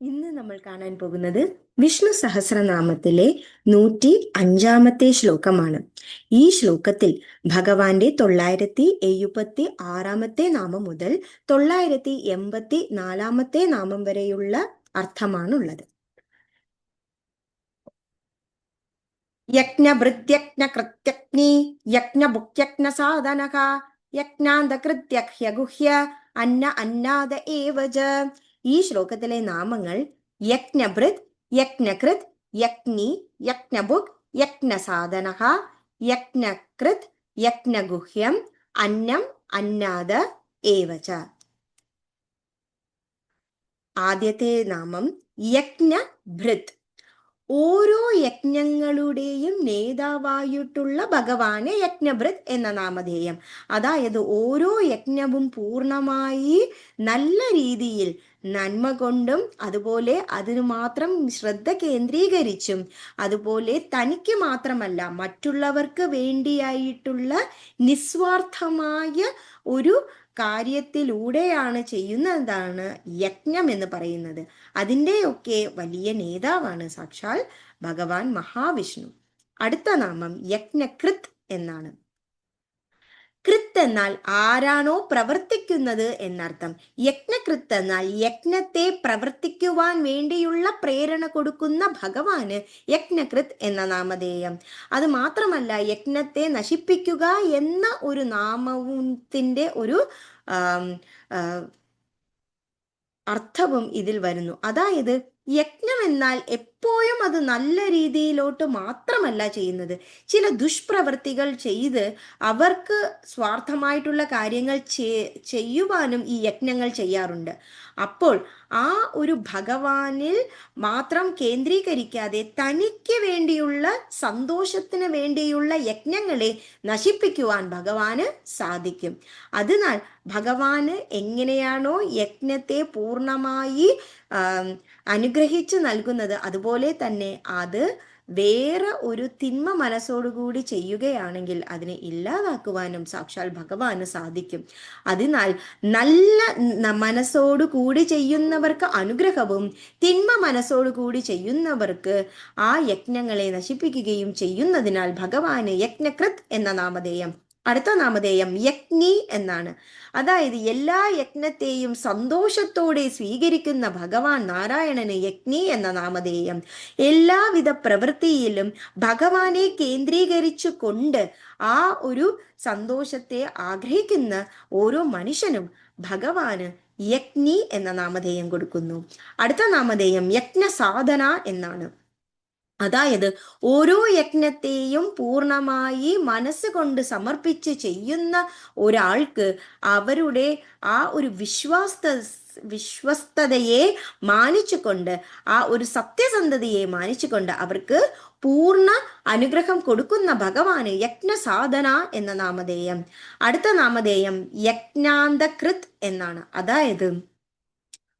ഇന്ന് നമ്മൾ കാണാൻ പോകുന്നത് വിഷ്ണു സഹസ്രനാമത്തിലെ നൂറ്റി അഞ്ചാമത്തെ ശ്ലോകമാണ്. ഈ ശ്ലോകത്തിൽ ഭഗവാന്റെ തൊള്ളായിരത്തി എഴുപത്തി ആറാമത്തെ നാമം മുതൽ തൊള്ളായിരത്തി എൺപത്തി നാലാമത്തെ നാമം വരെയുള്ള അർത്ഥമാണുള്ളത്. കൃത്യജ്ഞി യജ്ഞഭുക്യജ്ഞ സാധനക യജ്ഞാന്തകൃത്യഹ്യഗുഹ്യ അന്ന അന്നാദ ഏവജ ഈ ശ്ലോകത്തിലെ നാമങ്ങൾ യജ്ഞഭൃത് യജ്ഞകൃത് യജ്ഞി യജ്ഞബുക് യജ്ഞസാധന യജ്ഞകൃത് യജ്ഞഗുഹ്യം അന്നം അന്നാദ ഏവച. ആദ്യത്തെ നാമം യജ്ഞഭൃത്. ഓരോ യജ്ഞങ്ങളുടെയും നേതാവായിട്ടുള്ള ഭഗവാന് യജ്ഞഭൃത് എന്ന നാമധേയം. അതായത് ഓരോ യജ്ഞവും പൂർണമായി നല്ല രീതിയിൽ നന്മ കൊണ്ടും അതുപോലെ അതിനു മാത്രം ശ്രദ്ധ കേന്ദ്രീകരിച്ചും അതുപോലെ തനിക്ക് മാത്രമല്ല മറ്റുള്ളവർക്ക് വേണ്ടിയായിട്ടുള്ള നിസ്വാർത്ഥമായ ഒരു കാര്യത്തിലൂടെയാണ് ചെയ്യുന്നതാണ് യജ്ഞം എന്ന് പറയുന്നത്. അതിന്റെയൊക്കെ വലിയ നേതാവാണ് സാക്ഷാൽ ഭഗവാൻ മഹാവിഷ്ണു. അടുത്ത നാമം യജ്ഞകൃത് എന്നാണ്. കൃത്ത് എന്നാൽ ആരാണോ പ്രവർത്തിക്കുന്നത് എന്നർത്ഥം. യജ്ഞകൃത്ത് എന്നാൽ യജ്ഞത്തെ പ്രവർത്തിക്കുവാൻ വേണ്ടിയുള്ള പ്രേരണ കൊടുക്കുന്ന ഭഗവാന് യജ്ഞകൃത് എന്ന നാമധേയം. അത് മാത്രമല്ല യജ്ഞത്തെ നശിപ്പിക്കുക എന്ന ഒരു നാമത്തിന്റെ ഒരു അർത്ഥവും ഇതിൽ വരുന്നു. അതായത് യജ്ഞം എന്നാൽ എപ്പോഴും അത് നല്ല രീതിയിലോട്ട് മാത്രമല്ല ചെയ്യുന്നത്. ചില ദുഷ്പ്രവൃത്തികൾ ചെയ്ത് അവർക്ക് സ്വാർത്ഥമായിട്ടുള്ള കാര്യങ്ങൾ ചെയ്യുവാനും ഈ യജ്ഞങ്ങൾ ചെയ്യാറുണ്ട്. അപ്പോൾ ആ ഒരു ഭഗവാനിൽ മാത്രം കേന്ദ്രീകരിക്കാതെ തനിക്ക് വേണ്ടിയുള്ള സന്തോഷത്തിന് വേണ്ടിയുള്ള യജ്ഞങ്ങളെ നശിപ്പിക്കുവാൻ ഭഗവാന് സാധിക്കും. അതിനാൽ ഭഗവാന് എങ്ങനെയാണോ യജ്ഞത്തെ പൂർണമായി അനുഗ്രഹിച്ചു നൽകുന്നത് അതുപോലെ തന്നെ അത് വേറെ ഒരു തിന്മ മനസ്സോടുകൂടി ചെയ്യുകയാണെങ്കിൽ അതിനെ ഇല്ലാതാക്കുവാനും സാക്ഷാൽ ഭഗവാന് സാധിക്കും. അതിനാൽ നല്ല മനസ്സോടു കൂടി ചെയ്യുന്നവർക്ക് അനുഗ്രഹവും തിന്മ മനസ്സോടു കൂടി ചെയ്യുന്നവർക്ക് ആ യജ്ഞങ്ങളെ നശിപ്പിക്കുകയും ചെയ്യുന്നതിനാൽ ഭഗവാന് യജ്ഞകൃത് എന്ന നാമധേയം അടുത്ത നാമധേയം യജ്ഞി എന്നാണ്. അതായത് എല്ലാ യജ്ഞത്തെയും സന്തോഷത്തോടെ സ്വീകരിക്കുന്ന ഭഗവാൻ നാരായണന് യജ്ഞി എന്ന നാമധേയം. എല്ലാവിധ പ്രവൃത്തിയിലും ഭഗവാനെ കേന്ദ്രീകരിച്ചു കൊണ്ട് ആ ഒരു സന്തോഷത്തെ ആഗ്രഹിക്കുന്ന ഓരോ മനുഷ്യനും ഭഗവാന് യജ്ഞി എന്ന നാമധേയം കൊടുക്കുന്നു. അടുത്ത നാമധേയം യജ്ഞ സാധന എന്നാണ്. അതായത് ഓരോ യജ്ഞത്തെയും പൂർണമായി മനസ്സുകൊണ്ട് സമർപ്പിച്ച് ചെയ്യുന്ന ഒരാൾക്ക് അവരുടെ ആ ഒരു വിശ്വാസ വിശ്വസ്തതയെ മാനിച്ചുകൊണ്ട് ആ ഒരു സത്യസന്ധതയെ മാനിച്ചുകൊണ്ട് അവർക്ക് പൂർണ അനുഗ്രഹം കൊടുക്കുന്ന ഭഗവാന് യജ്ഞസാധന എന്ന നാമധേയം. അടുത്ത നാമധേയം യജ്ഞാന്തകൃത് എന്നാണ്. അതായത്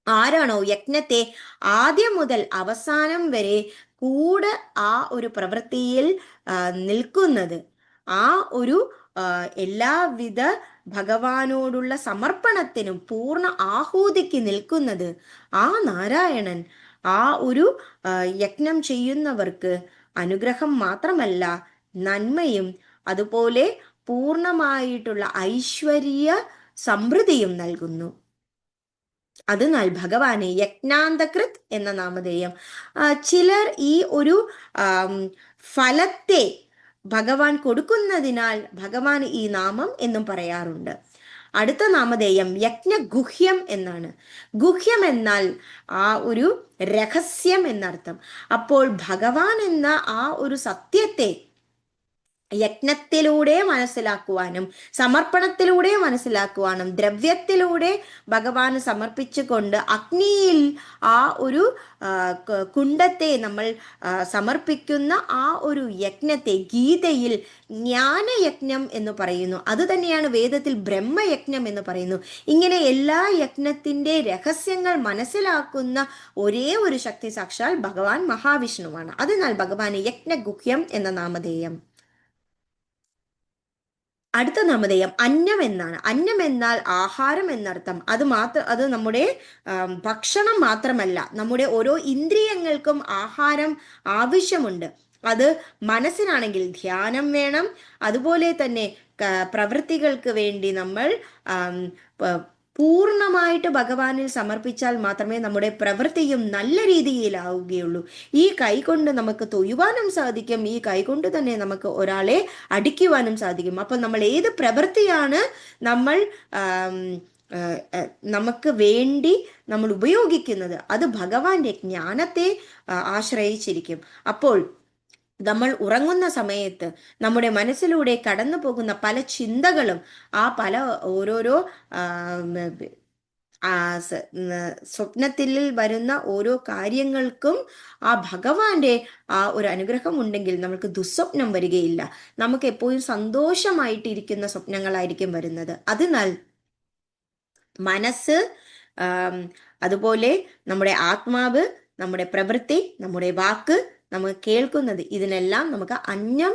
ആരാണോ യജ്ഞത്തെ ആദ്യം മുതൽ അവസാനം വരെ കൂടെ ആ ഒരു പ്രവൃത്തിയിൽ നിൽക്കുന്നത്. ആ ഒരു എല്ലാവിധ ഭഗവാനോടുള്ള സമർപ്പണത്തിനും പൂർണ ആഹൂതിക്ക് നിൽക്കുന്നത് ആ നാരായണൻ. ആ ഒരു യജ്ഞം ചെയ്യുന്നവർക്ക് അനുഗ്രഹം മാത്രമല്ല നന്മയും അതുപോലെ പൂർണമായിട്ടുള്ള ഐശ്വര്യ സമൃദ്ധിയും നൽകുന്നു. അതിനാൽ ഭഗവാനെ യജ്ഞാന്തകൃത് എന്ന നാമധേയം. ചിലർ ഈ ഒരു ഫലത്തെ ഭഗവാൻ കൊടുക്കുന്നതിനാൽ ഭഗവാൻ ഈ നാമം എന്നും പറയാറുണ്ട്. അടുത്ത നാമധേയം യജ്ഞഗുഹ്യം എന്നാണ്. ഗുഹ്യം എന്നാൽ ആ ഒരു രഹസ്യം എന്നർത്ഥം. അപ്പോൾ ഭഗവാൻ എന്ന ആ ഒരു സത്യത്തെ യജ്ഞത്തിലൂടെ മനസ്സിലാക്കുവാനും സമർപ്പണത്തിലൂടെ മനസ്സിലാക്കുവാനും ദ്രവ്യത്തിലൂടെ ഭഗവാന് സമർപ്പിച്ചുകൊണ്ട് അഗ്നിയിൽ ആ ഒരു കുണ്ടത്തെ നമ്മൾ സമർപ്പിക്കുന്ന ആ ഒരു യജ്ഞത്തെ ഗീതയിൽ ജ്ഞാനയജ്ഞം എന്ന് പറയുന്നു. അത് തന്നെയാണ് വേദത്തിൽ ബ്രഹ്മയജ്ഞം എന്ന് പറയുന്നു. ഇങ്ങനെ എല്ലാ യജ്ഞത്തിന്റെ രഹസ്യങ്ങൾ മനസ്സിലാക്കുന്ന ഒരേ ഒരു ശക്തി സാക്ഷാൽ ഭഗവാൻ മഹാവിഷ്ണുവാണ്. അതിനാൽ ഭഗവാന് യജ്ഞഗുഹ്യം എന്ന നാമധേയം. അടുത്ത നാമധേയം അന്നം എന്നാണ് അന്നം എന്നാൽ ആഹാരം എന്നർത്ഥം. അത് മാത്രം അത് നമ്മുടെ ഭക്ഷണം മാത്രമല്ല. നമ്മുടെ ഓരോ ഇന്ദ്രിയങ്ങൾക്കും ആഹാരം ആവശ്യമുണ്ട്. അത് മനസ്സിനാണെങ്കിൽ ധ്യാനം വേണം. അതുപോലെ തന്നെ പ്രവൃത്തികൾക്ക് വേണ്ടി നമ്മൾ പൂർണമായിട്ട് ഭഗവാനിൽ സമർപ്പിച്ചാൽ മാത്രമേ നമ്മുടെ പ്രവൃത്തിയും നല്ല രീതിയിലാവുകയുള്ളൂ. ഈ കൈകൊണ്ട് നമുക്ക് തൊയ്യുവാനും സാധിക്കും. ഈ കൈകൊണ്ട് തന്നെ നമുക്ക് ഒരാളെ അടിക്കുവാനും സാധിക്കും. അപ്പം നമ്മൾ ഏത് പ്രവൃത്തിയാണ് നമ്മൾ നമുക്ക് വേണ്ടി നമ്മൾ ഉപയോഗിക്കുന്നത്? അത് ഭഗവാന്റെ ജ്ഞാനത്തെ ആശ്രയിച്ചിരിക്കും. അപ്പോൾ നമ്മൾ ഉറങ്ങുന്ന സമയത്ത് നമ്മുടെ മനസ്സിലൂടെ കടന്നു പോകുന്ന പല ചിന്തകളും ആ പല ഓരോരോ സ്വപ്നത്തിൽ വരുന്ന ഓരോ കാര്യങ്ങൾക്കും ആ ഭഗവാന്റെ ആ ഒരു അനുഗ്രഹം ഉണ്ടെങ്കിൽ നമുക്ക് ദുസ്വപ്നം വരികയില്ല. നമുക്ക് എപ്പോഴും സന്തോഷമായിട്ടിരിക്കുന്ന സ്വപ്നങ്ങളായിരിക്കും വരുന്നത്. അതിനാൽ മനസ്സ് അതുപോലെ നമ്മുടെ ആത്മാവ് നമ്മുടെ പ്രവൃത്തി നമ്മുടെ വാക്ക് നമ്മൾ കേൾക്കുന്നത് ഇതിനെല്ലാം നമുക്ക് അന്നം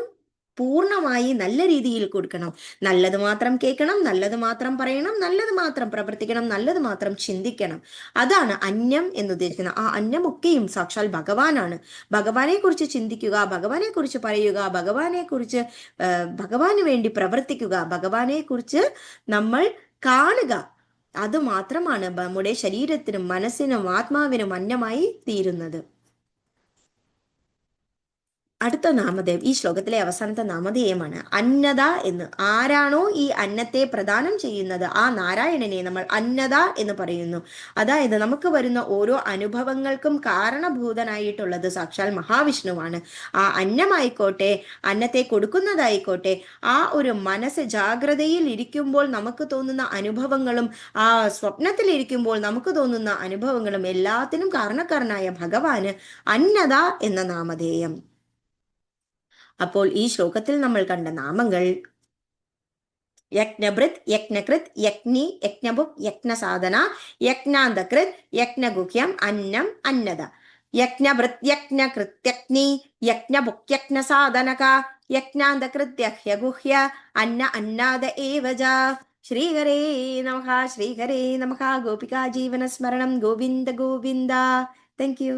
പൂർണമായി നല്ല രീതിയിൽ കൊടുക്കണം. നല്ലത് മാത്രം കേൾക്കണം നല്ലത് മാത്രം പറയണം നല്ലത് മാത്രം പ്രവർത്തിക്കണം നല്ലത് മാത്രം ചിന്തിക്കണം. അതാണ് അന്യം എന്ന് ഉദ്ദേശിക്കുന്നത്. ആ അന്യമൊക്കെയും സാക്ഷാൽ ഭഗവാനാണ്. ഭഗവാനെ കുറിച്ച് ചിന്തിക്കുക ഭഗവാനെ കുറിച്ച് പറയുക ഭഗവാനെ കുറിച്ച് ഭഗവാന് വേണ്ടി പ്രവർത്തിക്കുക ഭഗവാനെ കുറിച്ച് നമ്മൾ കാണുക. അത് മാത്രമാണ് നമ്മുടെ ശരീരത്തിനും മനസ്സിനും ആത്മാവിനും അന്യമായി തീരുന്നത്. അടുത്ത നാമധേയം ഈ ശ്ലോകത്തിലെ അവസാനത്തെ നാമധേയമാണ് അന്നത എന്ന്. ആരാണോ ഈ അന്നത്തെ പ്രദാനം ചെയ്യുന്നത്? ആ നാരായണനെ നമ്മൾ അന്നത എന്ന് പറയുന്നു. അതായത് നമുക്ക് വരുന്ന ഓരോ അനുഭവങ്ങൾക്കും കാരണഭൂതനായിട്ടുള്ളത് സാക്ഷാൽ മഹാവിഷ്ണുവാണ്. ആ അന്നമായിക്കോട്ടെ അന്നത്തെ കൊടുക്കുന്നതായിക്കോട്ടെ ആ ഒരു മനസ്സ് ജാഗ്രതയിൽ ഇരിക്കുമ്പോൾ നമുക്ക് തോന്നുന്ന അനുഭവങ്ങളും ആ സ്വപ്നത്തിൽ ഇരിക്കുമ്പോൾ നമുക്ക് തോന്നുന്ന അനുഭവങ്ങളും എല്ലാത്തിനും കാരണക്കാരനായ ഭഗവാന് അന്നത എന്ന നാമധേയം. അപ്പോൾ ഈ ശ്ലോകത്തിൽ നമ്മൾ കണ്ട നാമങ്ങൾ യജ്ഞഭൃത് യജ്ഞകൃത് യജ്ഞി യജ്ഞഭുക് യജ്ഞസാധന യജ്ഞാന്തകൃത് യജ്ഞഗുഹ്യം അന്നം അന്നത യജ്ഞഭൃത് യജ്ഞകൃത് യജ്ഞി യജ്ഞഭുക് യജ്ഞസാധനക യജ്ഞാന്തകൃത്യഹ്യഗുഹ്യ അന്ന അന്നാദ ഏവജ ശ്രീഹരേ നമഃ ശ്രീഹരേ നമഃ ഗോപികാ ജീവനസ്മരണം ഗോവിന്ദ ഗോവിന്ദ. Thank you